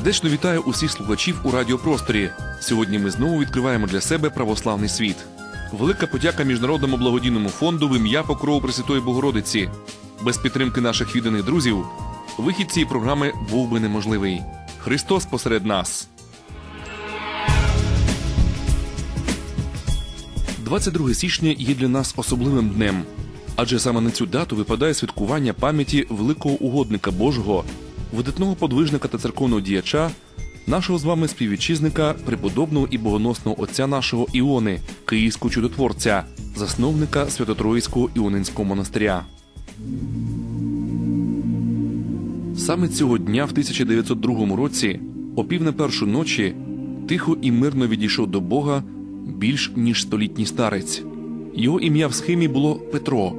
Сердечно вітаю усіх слухачів у радіопросторі. Сьогодні ми знову відкриваємо для себе православний світ. Велика подяка Міжнародному благодійному фонду в ім'я Покрову Пресвятої Богородиці. Без підтримки наших відданих друзів вихід цієї програми був би неможливий. Христос посеред нас. 22 січня є для нас особливим днем, адже саме на цю дату випадає святкування пам'яті великого угодника Божого, видатного подвижника та церковного діяча, нашого з вами співвітчизника, преподобного і богоносного отця нашого Іони, київського чудотворця, засновника Свято-Троїцького Іонинського монастиря. Саме цього дня, в 1902 році, о пів на першу ночі, тихо і мирно відійшов до Бога більш ніж столітній старець. Його ім'я в схемі було Петро.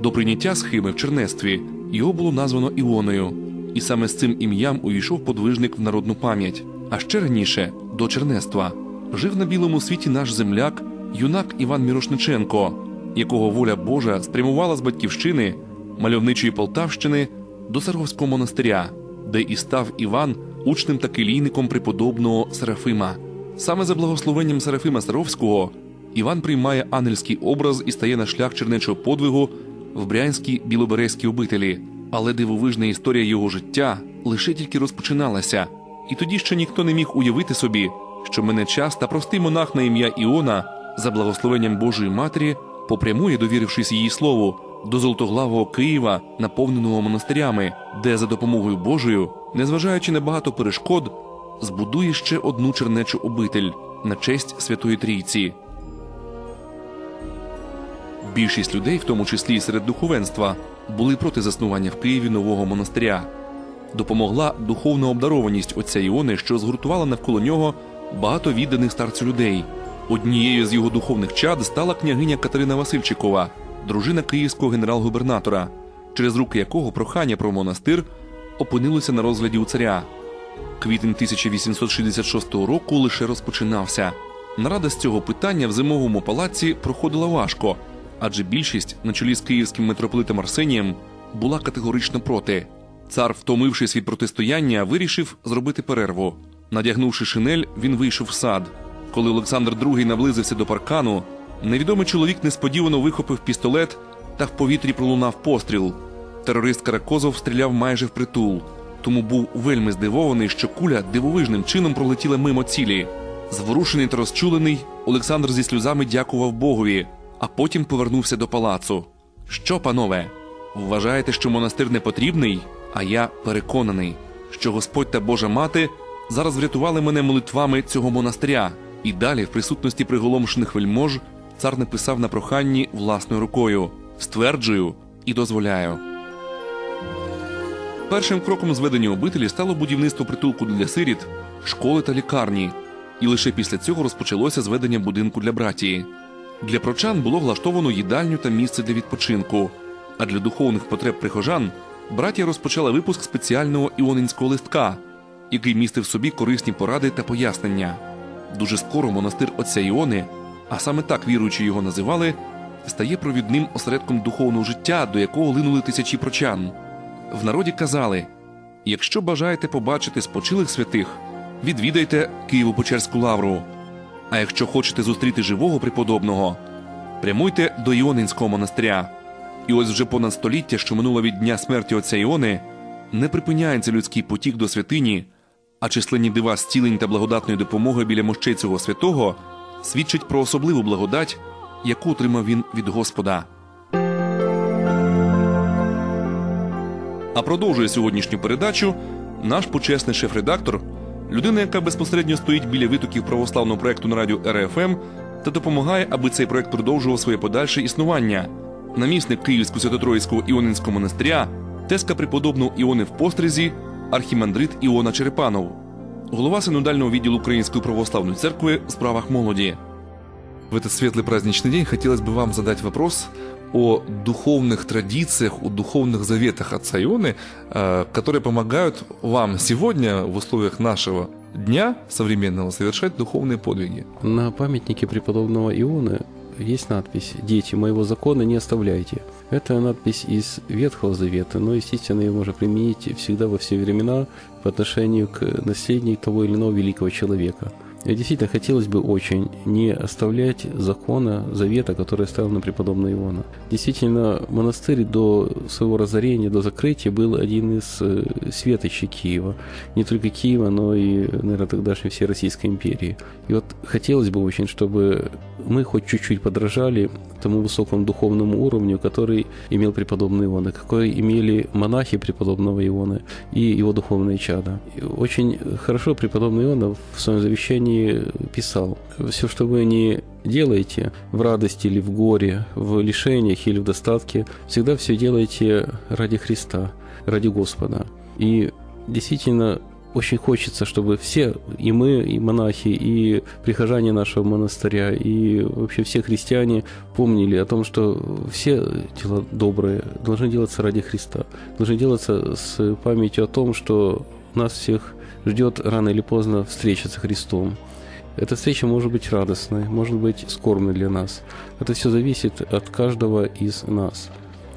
До прийняття схеми в чернестві його було названо Іоною, і саме з цим ім'ям увійшов подвижник в народну пам'ять. А ще раніше до чернества жив на білому світі наш земляк, юнак Іван Мірошниченко, якого воля Божа спрямувала з батьківщини мальовничої Полтавщини до Саровського монастиря, де і став Іван учнем та келійником преподобного Серафима. Саме за благословенням Серафима Саровського Іван приймає ангельський образ і стає на шлях чернечого подвигу в брянській білоберезькій обителі. Але дивовижна історія його життя лише тільки розпочиналася, і тоді ще ніхто не міг уявити собі, що мене час та простий монах на ім'я Іона за благословенням Божої Матері попрямує, довірившись її слову, до золотоглавого Києва, наповненого монастирями, де за допомогою Божою, незважаючи на багато перешкод, збудує ще одну чернечу обитель на честь Святої Трійці. Більшість людей, в тому числі і серед духовенства, були проти заснування в Києві нового монастиря. Допомогла духовна обдарованість отця Іони, що згуртувала навколо нього багато відданих старцю людей. Однією з його духовних чад стала княгиня Катерина Васильчикова, дружина київського генерал-губернатора, через руки якого прохання про монастир опинилося на розгляді у царя. Квітень 1866 року лише розпочинався. Нарада з цього питання в зимовому палаці проходила важко, адже більшість на чолі з київським митрополитом Арсенієм була категорично проти. Цар, втомившись від протистояння, вирішив зробити перерву. Надягнувши шинель, він вийшов в сад. Коли Олександр II наблизився до паркану, невідомий чоловік несподівано вихопив пістолет та в повітрі пролунав постріл. Терорист Каракозов стріляв майже впритул, тому був вельми здивований, що куля дивовижним чином пролетіла мимо цілі. Зворушений та розчулений, Олександр зі сльозами дякував Богові, а потім повернувся до палацу. Що, панове, вважаєте, що монастир не потрібний? А я переконаний, що Господь та Божа мати зараз врятували мене молитвами цього монастиря. І далі, в присутності приголомшених вельмож, цар написав на проханні власною рукою: стверджую і дозволяю. Першим кроком зведення обителі стало будівництво притулку для сиріт, школи та лікарні, і лише після цього розпочалося зведення будинку для братії. Для прочан було влаштовано їдальню та місце для відпочинку, а для духовних потреб прихожан братія розпочала випуск спеціального іонинського листка, який містив в собі корисні поради та пояснення. Дуже скоро монастир отця Іони, а саме так віруючи його називали, стає провідним осередком духовного життя, до якого линули тисячі прочан. В народі казали: якщо бажаєте побачити спочилих святих, відвідайте Києво-Печерську лавру. А якщо хочете зустріти живого преподобного, прямуйте до Іонинського монастиря. І ось вже понад століття, що минуло від дня смерті отця Іони, не припиняється людський потік до святині, а численні дива зцілень та благодатної допомоги біля мощей цього святого свідчить про особливу благодать, яку отримав він від Господа. А продовжує сьогоднішню передачу наш почесний шеф-редактор, людина, яка безпосередньо стоїть біля витоків православного проекту на радіо РФМ та допомагає, аби цей проект продовжував своє подальше існування. Намісник Київського Свято-Троїцького Іонинського монастиря, теска преподобного Іони в постризі, архімандрит Іона Черепанов, голова синодального відділу Української православної церкви в справах молоді. В этот светлый праздничный день хотелось бы вам задать вопрос о духовных традициях, о духовных заветах отца Ионы, э, которые помогают вам сегодня в условиях нашего дня современного совершать духовные подвиги. На памятнике преподобного Ионы есть надпись «Дети, моего закона не оставляйте». Это надпись из Ветхого Завета, но, естественно, ее можно применить всегда во все времена по отношению к наследнику того или иного великого человека – и действительно хотелось бы очень не оставлять закона, завета, который оставил на преподобного Иона. Действительно, монастырь до своего разорения, до закрытия был один из э, светочей Киева. Не только Киева, но и, наверное, тогдашней всей Российской империи. И вот хотелось бы очень, чтобы мы хоть чуть-чуть подражали тому высокому духовному уровню, который имел преподобный Иона, какой имели монахи преподобного Иона и его духовные чада. И очень хорошо преподобный Иона в своем завещании писал, все, что вы не делаете в радости или в горе, в лишениях или в достатке, всегда все делайте ради Христа, ради Господа. И действительно очень хочется, чтобы все, и мы, и монахи, и прихожане нашего монастыря, и вообще все христиане помнили о том, что все дела добрые должны делаться ради Христа, должны делаться с памятью о том, что нас всех ждет рано или поздно встреча со Христом. Эта встреча может быть радостной, может быть скорбной для нас. Это все зависит от каждого из нас.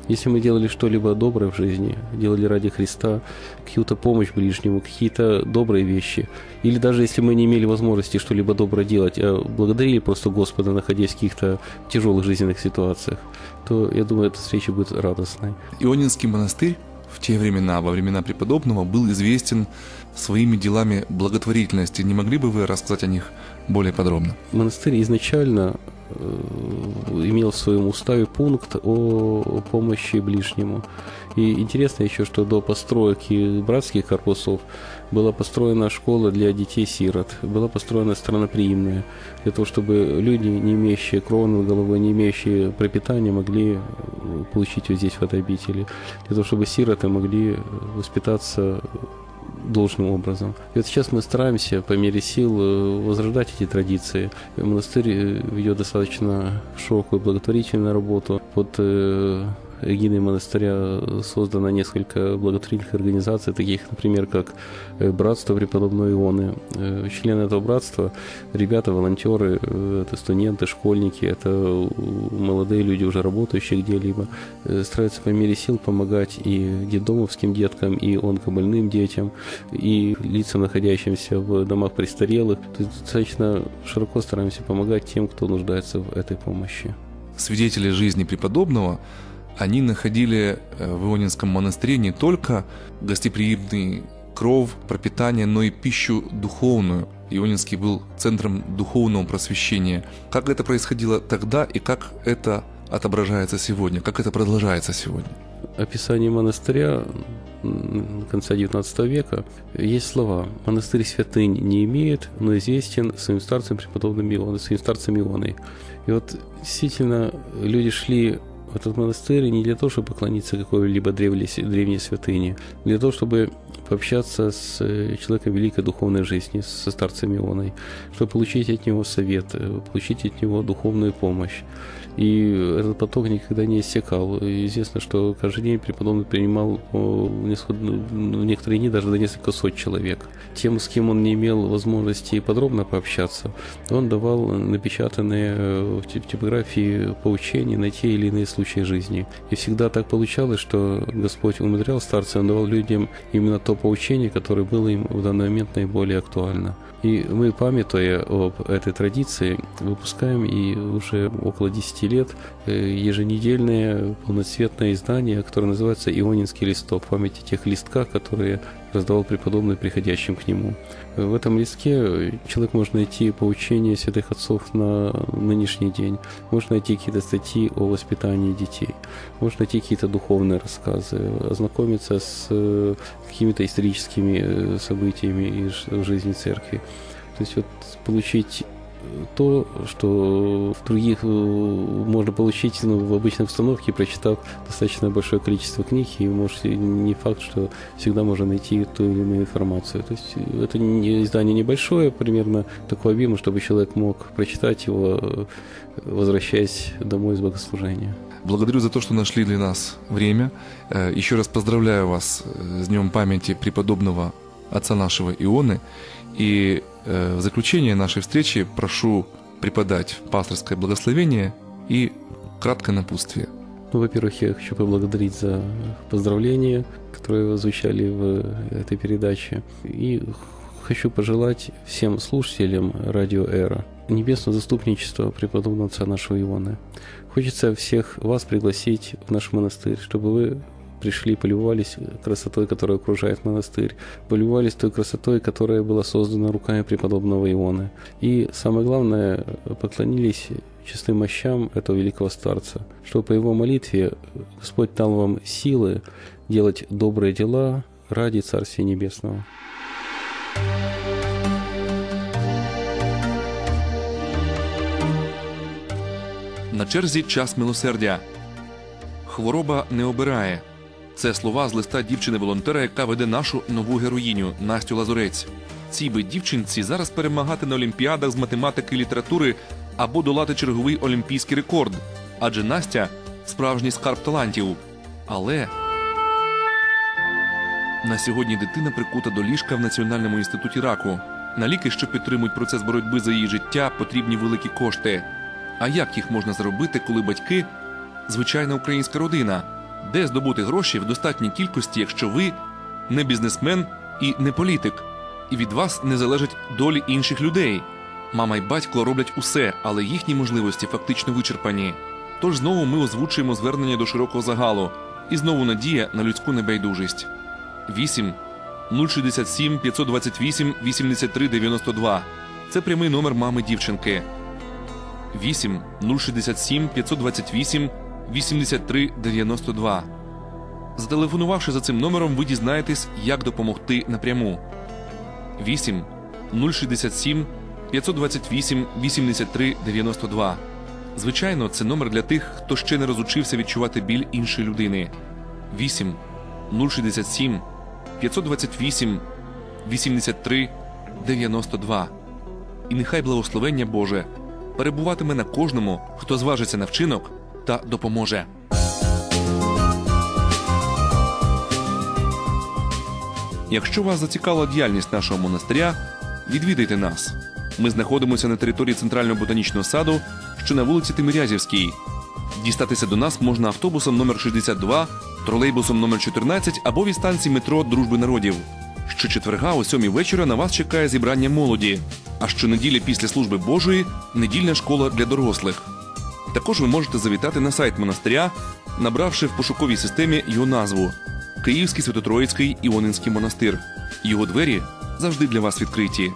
Если мы делали что-либо доброе в жизни, делали ради Христа, какую-то помощь ближнему, какие-то добрые вещи, или даже если мы не имели возможности что-либо доброе делать, а благодарили просто Господа, находясь в каких-то тяжелых жизненных ситуациях, то, я думаю, эта встреча будет радостной. Ионинский монастырь в те времена, во времена преподобного, был известен своими делами благотворительности. Не могли бы вы рассказать о них более подробно? Монастырь изначально Э, имел в своем уставе пункт о помощи ближнему. И интересно еще, что до постройки братских корпусов была построена школа для детей-сирот, была построена страноприимная, для того, чтобы люди, не имеющие кроны головы, не имеющие пропитания, могли получить вот здесь, в этой обители, для того, чтобы сироты могли воспитаться должным образом. И вот сейчас мы стараемся по мере сил э, возрождать эти традиции. Монастырь э, ведет достаточно широкую благотворительную работу под э, эгидой монастыря создано несколько благотворительных организаций, таких, например, как э, Братство преподобной Ионы. Э, члены этого братства, ребята, волонтеры, э, это студенты, школьники, это молодые люди, уже работающие где-либо, стараются по мере сил помогать и детдомовским деткам, и онкобольным детям, и лицам, находящимся в домах престарелых. То есть достаточно широко стараемся помогать тем, кто нуждается в этой помощи. Свидетели жизни преподобного они находили э, в Ионинском монастыре не только гостеприимный кров, пропитание, но и пищу духовную. Ионинский был центром духовного просвещения. Как это происходило тогда и как это отображается сегодня, как это продолжается сегодня? Описание монастыря конца XIX века есть слова «Монастырь святынь не имеет, но известен своим старцем преподобным Ионой, своим старцем Ионой». И вот действительно люди шли в этот монастырь не для того, чтобы поклониться какой-либо древней, древней святыне, для того, чтобы пообщаться с э, человеком великой духовной жизни, со старцем Ионой, чтобы получить от него совет, э, получить от него духовную помощь. И этот поток никогда не иссякал. Известно, что каждый день преподобный принимал несколько, ну, некоторые дни даже до несколько сот человек. Тем, с кем он не имел возможности подробно пообщаться, он давал напечатанные э, в типографии поучения на те или иные случаи жизни. И всегда так получалось, что Господь умудрял старца, он давал людям именно то поучение, которое было им в данный момент наиболее актуально. И мы, памятуя об этой традиции, выпускаем и уже около 10 лет э, еженедельное полноцветное издание, которое называется «Ионинский листок», в памяти тех листках, которые раздавал преподобный приходящим к нему. В этом листке человек может найти поучения святых отцов на нынешний день, может найти какие-то статьи о воспитании детей, может найти какие-то духовные рассказы, ознакомиться с э, какими-то историческими э, событиями из жизни церкви. То есть вот получить то, что в других э, можно получить ну, в обычной обстановке, прочитав достаточно большое количество книг, и может не факт, что всегда можно найти ту или иную информацию. То есть это не, издание небольшое, примерно такого объема, чтобы человек мог прочитать его, э, возвращаясь домой из богослужения. Благодарю за то, что нашли для нас время. Э, еще раз поздравляю вас с Днем памяти преподобного отца нашего Ионы. И Э, в заключение нашей встречи прошу преподать пасторское благословение І кратке напутствие. Ну, во-первых, я хочу поблагодарить за поздравления, которые вы звучали в этой передаче. И хочу пожелать всем слушателям радио «Эра» небесного заступничества преподобного отца нашего Ионы. Хочется всех вас пригласить в наш монастырь, чтобы вы пришли, полюбовались красотой, которая окружает монастырь, полюбовались той красотой, которая была создана руками преподобного Ионы. И самое главное, поклонились честным мощам этого великого старца, чтобы по его молитве Господь дал вам силы делать добрые дела ради Царствия Небесного. На черзі час милосердя. Хвороба не обирає. Це слова з листа дівчини-волонтера, яка веде нашу нову героїню Настю Лазурець. Цій би дівчинці зараз перемагати на олімпіадах з математики і літератури або долати черговий олімпійський рекорд. Адже Настя справжній скарб талантів. Але на сьогодні дитина прикута до ліжка в Національному інституті раку. На ліки, що підтримують процес боротьби за її життя, потрібні великі кошти. А як їх можна зробити, коли батьки звичайна українська родина? Де здобути гроші в достатній кількості, якщо ви не бізнесмен і не політик, і від вас не залежать долі інших людей? Мама й батько роблять усе, але їхні можливості фактично вичерпані. Тож знову ми озвучуємо звернення до широкого загалу, і знову надія на людську небайдужість. 8 067 528 83 92. Це прямий номер мами дівчинки. 8 067 528 83 92. Зателефонувавши за цим номером, ви дізнаєтесь, як допомогти напряму. 8 067 528 83 92. Звичайно, це номер для тих, хто ще не розучився відчувати біль іншої людини. 8 067 528 83 92. І нехай благословення Боже перебуватиме на кожному, хто зважиться на вчинок та допоможе. Якщо вас зацікавила діяльність нашого монастиря, відвідайте нас. Ми знаходимося на території центрального ботанічного саду, що на вулиці Тимирязівській. Дістатися до нас можна автобусом номер 62, тролейбусом номер 14 або від станції метро Дружби народів. Щочетверга о сьомій вечора на вас чекає зібрання молоді. А щонеділі після служби Божої недільна школа для дорослих. Також ви можете завітати на сайт монастиря, набравши в пошуковій системі його назву Київський Святотроїцький Іонинський монастир. Його двері завжди для вас відкриті.